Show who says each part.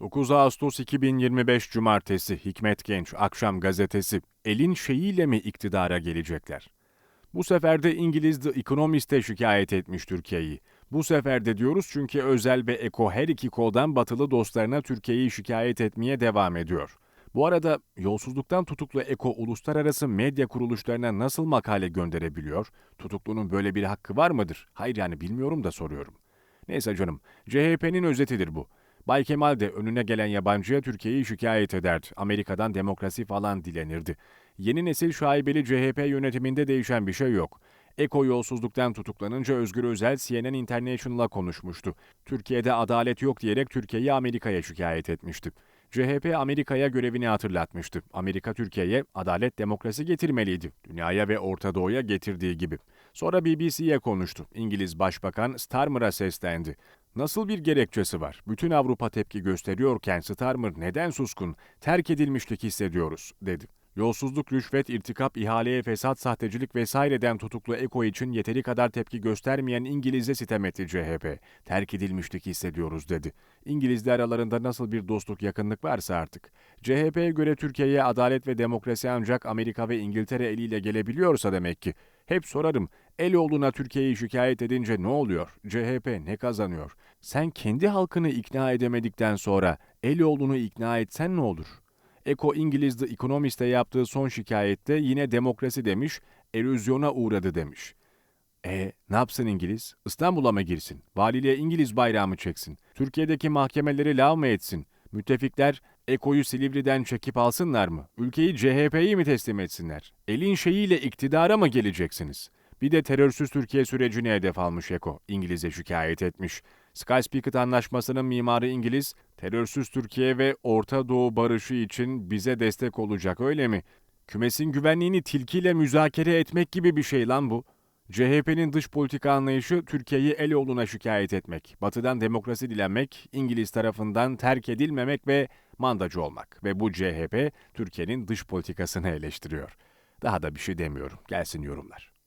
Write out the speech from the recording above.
Speaker 1: 9 Ağustos 2025 Cumartesi Hikmet Genç Akşam Gazetesi elin şeyiyle mi iktidara gelecekler? Bu sefer de İngiliz The Economist'e şikayet etmiş Türkiye'yi. Bu sefer de diyoruz çünkü Özel ve Eko her iki koldan batılı dostlarına Türkiye'yi şikayet etmeye devam ediyor. Bu arada yolsuzluktan tutuklu Eko uluslararası medya kuruluşlarına nasıl makale gönderebiliyor? Tutuklunun böyle bir hakkı var mıdır? Hayır yani bilmiyorum da soruyorum. Neyse canım, CHP'nin özetidir bu. Bay Kemal de önüne gelen yabancıya Türkiye'yi şikayet ederdi. Amerika'dan demokrasi falan dilenirdi. Yeni nesil şaibeli CHP yönetiminde değişen bir şey yok. Eko yolsuzluktan tutuklanınca Özgür Özel CNN International'a konuşmuştu. Türkiye'de adalet yok diyerek Türkiye'yi Amerika'ya şikayet etmişti. CHP Amerika'ya görevini hatırlatmıştı. Amerika Türkiye'ye adalet demokrasi getirmeliydi. Dünyaya ve Orta Doğu'ya getirdiği gibi. Sonra BBC'ye konuştu. İngiliz Başbakan Starmer'a seslendi. Nasıl bir gerekçesi var? Bütün Avrupa tepki gösteriyorken Starmer neden suskun? Terk edilmişlik hissediyoruz, dedi. Yolsuzluk, rüşvet, irtikap, ihaleye fesat, sahtecilik vesaireden tutuklu Eko için yeteri kadar tepki göstermeyen İngiliz'e sitem etti CHP. Terk edilmişlik hissediyoruz dedi. İngilizler aralarında nasıl bir dostluk, yakınlık varsa artık. CHP'ye göre Türkiye'ye adalet ve demokrasi ancak Amerika ve İngiltere eliyle gelebiliyorsa demek ki. Hep sorarım, Eloğlu'na Türkiye'yi şikayet edince ne oluyor? CHP ne kazanıyor? Sen kendi halkını ikna edemedikten sonra Eloğlu'nu ikna etsen ne olur? Eko İngiliz The Economist'e yaptığı son şikayette yine demokrasi demiş, erozyona uğradı demiş. E ne yapsın İngiliz? İstanbul'a mı girsin? Valiliğe İngiliz bayrağı mı çeksin? Türkiye'deki mahkemeleri lav mı etsin? Müttefikler Eko'yu Silivri'den çekip alsınlar mı? Ülkeyi CHP'yi mi teslim etsinler? Elin şeyiyle iktidara mı geleceksiniz? Bir de terörsüz Türkiye sürecini hedef almış Eko. İngiliz'e şikayet etmiş. Sky-Spiket anlaşmasının mimarı İngiliz, terörsüz Türkiye ve Orta Doğu barışı için bize destek olacak öyle mi? Kümesin güvenliğini tilkiyle müzakere etmek gibi bir şey lan bu. CHP'nin dış politika anlayışı Türkiye'yi el yoluna şikayet etmek, batıdan demokrasi dilenmek, İngiliz tarafından terk edilmemek ve mandacı olmak. Ve bu CHP Türkiye'nin dış politikasını eleştiriyor. Daha da bir şey demiyorum. Gelsin yorumlar.